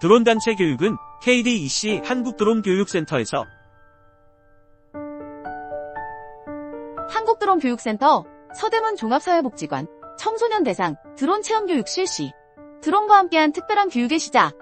드론 단체 교육은 KDEC 한국드론교육센터에서 한국드론교육센터, 서대문 종합사회복지관, 청소년 대상, 드론 체험교육 실시. 드론과 함께한 특별한 교육의 시작.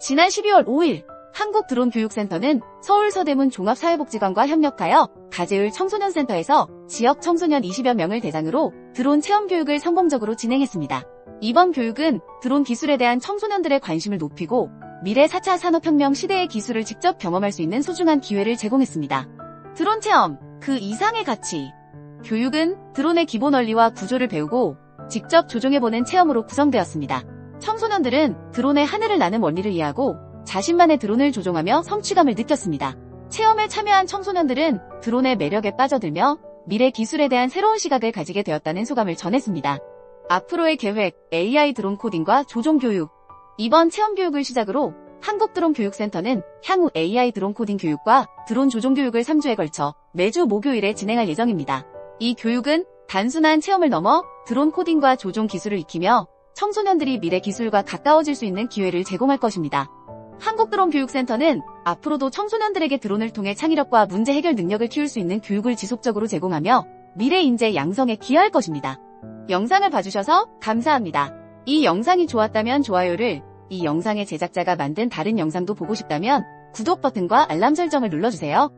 지난 12월 5일, 한국드론교육센터는 서울 서대문 종합사회복지관과 협력하여 가재울 청소년센터에서 지역 청소년 20여 명을 대상으로 드론 체험 교육을 성공적으로 진행했습니다. 이번 교육은 드론 기술에 대한 청소년들의 관심을 높이고 미래 4차 산업혁명 시대의 기술을 직접 경험할 수 있는 소중한 기회를 제공했습니다. 드론 체험, 그 이상의 가치. 교육은 드론의 기본 원리와 구조를 배우고 직접 조종해보는 체험으로 구성되었습니다. 청소년들은 드론의 하늘을 나는 원리를 이해하고 자신만의 드론을 조종하며 성취감을 느꼈습니다. 체험에 참여한 청소년들은 드론의 매력에 빠져들며 미래 기술에 대한 새로운 시각을 가지게 되었다는 소감을 전했습니다. 앞으로의 계획, AI 드론 코딩과 조종 교육. 이번 체험 교육을 시작으로 한국드론교육센터는 향후 AI 드론 코딩 교육과 드론 조종 교육을 3주에 걸쳐 매주 목요일에 진행할 예정입니다. 이 교육은 단순한 체험을 넘어 드론 코딩과 조종 기술을 익히며 청소년들이 미래 기술과 가까워질 수 있는 기회를 제공할 것입니다. 한국드론교육센터는 앞으로도 청소년들에게 드론을 통해 창의력과 문제 해결 능력을 키울 수 있는 교육을 지속적으로 제공하며 미래 인재 양성에 기여할 것입니다. 영상을 봐주셔서 감사합니다. 이 영상이 좋았다면 좋아요를, 이 영상의 제작자가 만든 다른 영상도 보고 싶다면 구독 버튼과 알람 설정을 눌러주세요.